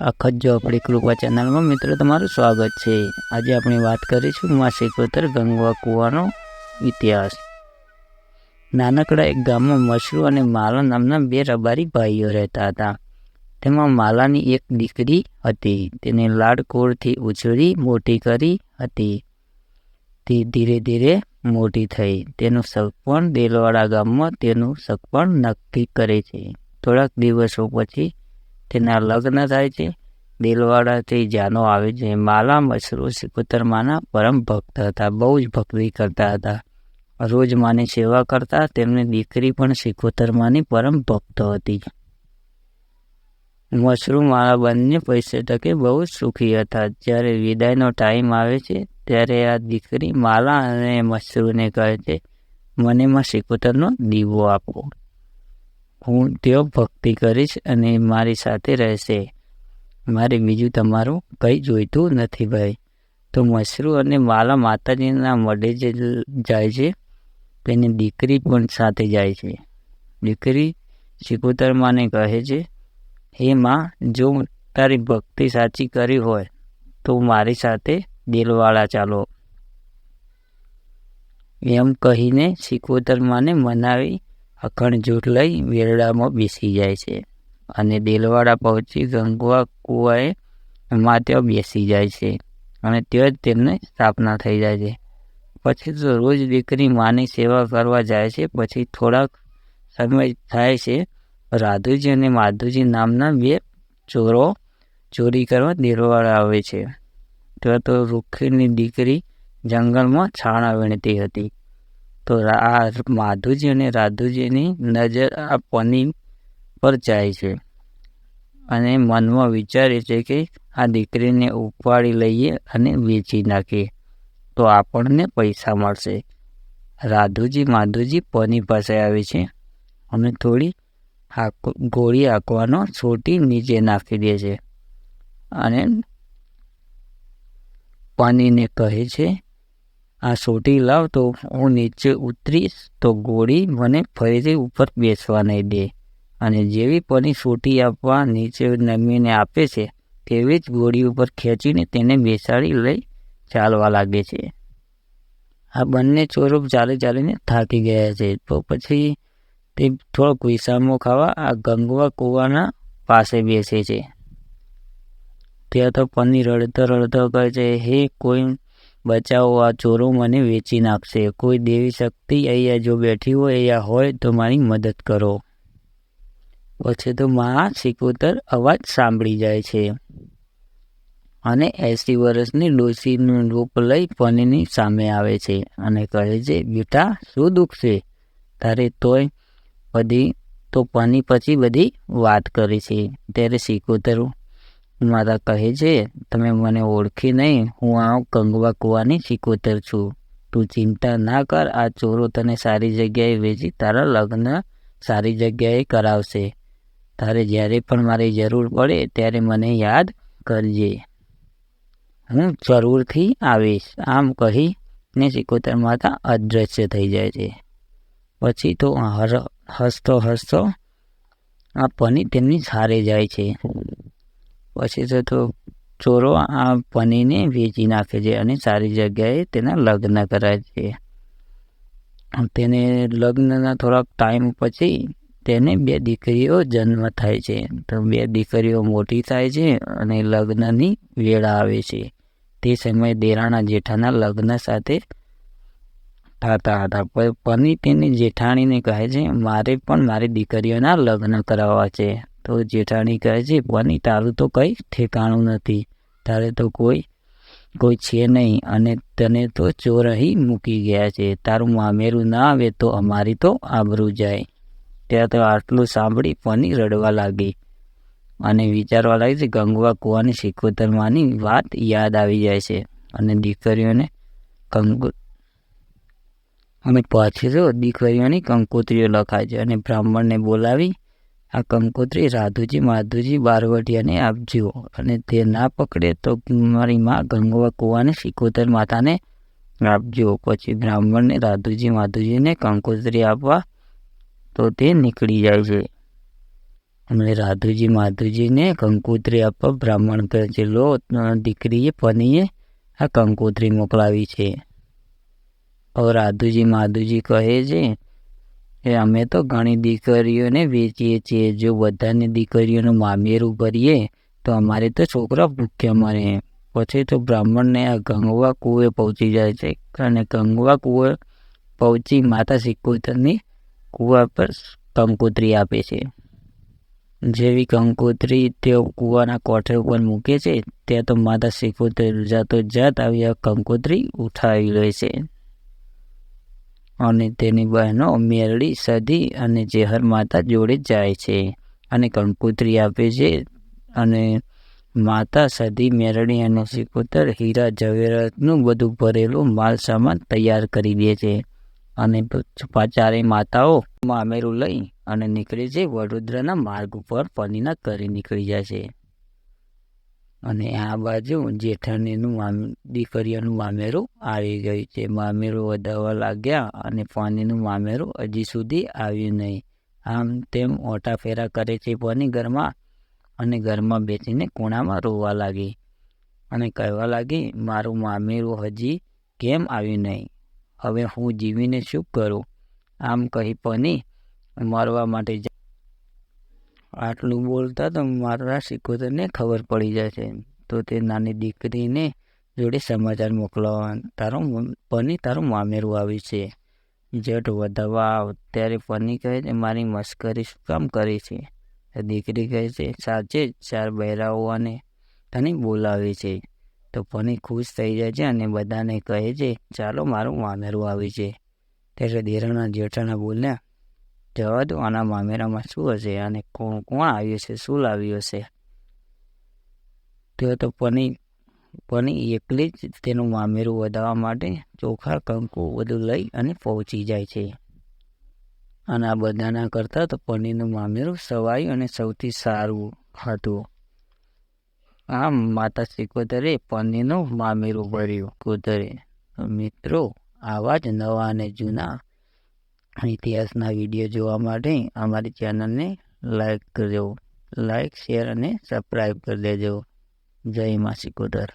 આખત જો આપણી કૃપા ચેનલમાં. મિત્રો, તમારું સ્વાગત છે. આજે આપણે વાત કરીશું માં ગંગવા કૂવાનો ઇતિહાસ. નાનકડા એક ગામમાં મશરૂ અને માલા નામના બે રબારી ભાઈઓ રહેતા હતા. તેમાં માલાની એક દીકરી હતી. તેને લાડકોળથી ઉછળી મોટી કરી હતી. તે ધીરે ધીરે મોટી થઈ. તેનું સગપણ દેલવાડા ગામમાં તેનું સગપણ નક્કી કરે છે. થોડાક દિવસો પછી તેના લગ્ન થાય છે. દિલવાડાથી જાનો આવે છે. માલા મશરૂ સિકુતરમાના પરમ ભક્ત હતા. બહુ જ ભક્તિ કરતા હતા. રોજ માની સેવા કરતા. તેમની દીકરી પણ સિકુતરમાની પરમ ભક્ત હતી. મશરૂ મારા બંને પૈસે ટકે બહુ સુખી હતા. જ્યારે વિદાયનો ટાઈમ આવે છે, ત્યારે આ દીકરી માલા અને મશરૂને કહે છે, મને માં સિકુતરનો દીવો આપો. હું તેઓ ભક્તિ કરીશ અને મારી સાથે રહેશે. મારે બીજું તમારું કંઈ જોઈતું નથી ભાઈ. તો મશરૂ અને માલા માતાજીના મઢે જે જાય છે, તેની દીકરી પણ સાથે જાય છે. દીકરી સિકોતર માને કહે છે, હે માં, જો તારી ભક્તિ સાચી કરી હોય, તો મારી સાથે દિલવાળા ચાલો. એમ કહીને શિકોતર માને મનાવી અખંડ જૂઠ લઈ વેરડામાં બેસી જાય છે અને દેલવાડા પહોંચી ગંગવા કુવાએ માં ત્યાં બેસી જાય છે અને ત્યાં જ તેમને સ્થાપના થઈ જાય છે. પછી તો રોજ દીકરી માની સેવા કરવા જાય છે, પછી થોડાક સમય થાય છે. રાધુજી અને માધુજી નામના બે ચોરો ચોરી કરવા દેલવાડા આવે છે. ત્યાં તો રૂખીની દીકરી જંગલમાં છાણા વીણતી હતી. તો આ માધુજી અને રાધુજીની નજર આ પની પર જાય છે અને મનમાં વિચારે છે કે આ દીકરીને ઉપાડી લઈએ અને વેચી નાખીએ તો આપણને પૈસા મળશે. રાધુજી, માધુજી પની પાસે આવે છે અને થોડી ગોળી આંકવાનો છોટી નીચે નાખી દે છે અને પનીને કહે છે આ સોટી લાવ તો હું નીચે ઉતરીશ તો ગોળી મને ફરીથી ઉપર બેસવા નહીં દે. અને જેવી પની સોટી આપવા નીચે નમીને આપે છે, તેવી જ ગોળી ઉપર ખેંચીને તેને બેસાડી લઈ ચાલવા લાગે છે. આ બંને ચોરો ચાલી ચાલીને થાકી ગયા છે. તો પછી તે થોડોક વિસામો ખાવા આ ગંગવા કૂવાના પાસે બેસે છે. ત્યાં તો પની રડતો રડતો કહે છે, હે, કોઈ બચાવો, આ ચોરો મને વેચી નાખશે. કોઈ દેવી શક્તિ અહીંયા જો બેઠી હોય, અહીંયા હોય તો મારી મદદ કરો. પછી તો મા સિકોતર અવાજ સાંભળી જાય છે. અને એસી વર્ષની ડોસીનું રૂપ લઈ પનીની સામે આવે છે અને કહે છે, બેટા, શું દુઃખ છે? તારે તોય બધી, તો પની પછી બધી વાત કરી છે. ત્યારે સિકોતર માતા કહે છે, તમે મને ઓળખી નહીં, હું આ કંગવા કૂવાની શીખોતર છું. તું ચિંતા ના કર, આ ચોરો તને સારી જગ્યાએ વેચી તારા લગ્ન સારી જગ્યાએ કરાવશે. તારે જ્યારે પણ મારી જરૂર પડે ત્યારે મને યાદ કરજે. હું જરૂરથી આવીશ. આમ કહી ને સિકોતર માતા અદૃશ્ય થઈ જાય છે. પછી તો હર હસતો હસતો આ પની તેમની સારે જાય છે. પછી તો તો ચોરો આ પનીને વેચી નાખે છે અને સારી જગ્યાએ તેના લગ્ન કરાય છે. તેને લગ્નના થોડાક ટાઈમ પછી તેને બે દીકરીઓ જન્મ થાય છે. તો બે દીકરીઓ મોટી થાય છે અને લગ્નની વેળા આવે છે. તે સમયે દેરાણા જેઠાના લગ્ન સાથે થતા હતા. પની તેની જેઠાણીને કહે છે, મારે પણ મારી દીકરીઓના લગ્ન કરાવવા છે. તો જેઠાણી કહે છે પની તારું તો કંઈ ઠેકાણું નથી. તારે તો કોઈ કોઈ છે નહીં અને તને તો ચોર અહીં મૂકી ગયા છે. તારું મામેરું ના આવે તો અમારી તો આબરૂ જાય. ત્યાં તો આટલું સાંભળી પની રડવા લાગી. અને વિચારવા લાગી છે, ગંગવા કુવાની સિકોતરમાંની વાત યાદ આવી જાય છે. અને દીકરીઓને કંકુ અને પાછી તો દીકરીઓની કંકોત્રીઓ લખાય છે અને બ્રાહ્મણને બોલાવી આ કંકોત્રી રાધુજી, માધુજી બારવટિયાને આપજો અને તે ના પકડે તો મારી માં ગંગવા કુવાને સિકોતર માતાને આપજો. પછી બ્રાહ્મણને રાધુજી, માધુજીને કંકોત્રી આપવા તો તે નીકળી જાય છે. અને રાધુજી, માધુજીને કંકોત્રી આપવા બ્રાહ્મણ કહે છે, લો દીકરીએ પનીએ આ કંકોત્રી મોકલાવી છે. હવે રાધુજી, માધુજી કહે છે કે અમે તો ઘણી દીકરીઓને વેચીએ છીએ. જો બધાની દીકરીઓનું મામેરું ભરીએ, તો અમારે તો છોકરા ભૂખ્યા મરે. પછી તો બ્રાહ્મણને આ ગંગવા કૂએ પહોંચી જાય છે અને ગંગવા કૂવે પહોંચી માતા સિકોતરની કૂવા પર કંકોત્રી આપે છે. જેવી કંકોત્રી તેઓ કૂવાના કોઠે ઉપર મૂકે છે, ત્યાં તો માતા સિકોતર જાતો જાત આવી આ કંકોત્રી ઉઠાવી લે છે. અને તેની બહેનો મેરડી, સધી અને જેહર માતા જોડે જાય છે અને કંકોત્રી આપે છે અને માતા, સધી, મેરડી અને સિકોતર હીરા, ઝવેરાતનું બધું ભરેલું માલ સામાન તૈયાર કરી દે છે અને ચારેય માતાઓ મામેરું લઈ અને નીકળે છે વડોદરાના માર્ગ ઉપર પનીના ઘરે નીકળી જાય છે. અને આ બાજુ જેઠાણીનું મામ દીકરીઓનું મામેરું આવી ગયું છે. મામેરું વધારવા લાગ્યા અને પાણીનું મામેરું હજી સુધી આવ્યું નહીં. આમ તેમ ઓટા ફેરા કરે છે પોની ઘરમાં અને ઘરમાં બેસીને ખૂણામાં રોવા લાગી. અને કહેવા લાગી, મારું મામેરું હજી કેમ આવ્યું નહીં? હવે હું જીવીને શું કરું? આમ કહી પની, મરવા માટે આટલું બોલતા તો મારા સિકોતરને ખબર પડી છે. તો તે નાની દીકરીને જોડે સમાચાર મોકલવા તારો પની તારું મામેરું આવ્યું છે. જેઠ વધવા આવ ત્યારે પની કહે છે, મારી મસ્કરી શું કામ કરી છે? દીકરી કહે છે, સાચે જ ચાર બહેરાઓ અને તને બોલાવે છે. તો પની ખુશ થઈ જાય છે અને બધાને કહે છે, ચાલો મારું મામેરું આવે છે. ત્યારે દેરાણા જેઠાણા બોલ્યા જવા દો આના મામેરામાં શું હશે અને કોણ કોણ આવ્યું છે, શું લાવ્યું હશે? તો તો પની પની એકલી જ તેનું મામેરું વધારવા માટે ચોખા, કંકુ બધું લઈ અને પહોંચી જાય છે. અને આ બધાના કરતાં તો પનીરનું મામેરું સવાયું અને સૌથી સારું હતું. આમ માતા સિકોતરે પનીરનું મામેરું ભર્યું. કુતરે મિત્રો, આવા જ નવા અને જૂના ઇતિહાસના વીડિયો જોવા માટે અમારી ચેનલને લાઈક કરજો. લાઈક, શેર અને સબસ્ક્રાઈબ કરી દેજો. જય માસી સિકોતર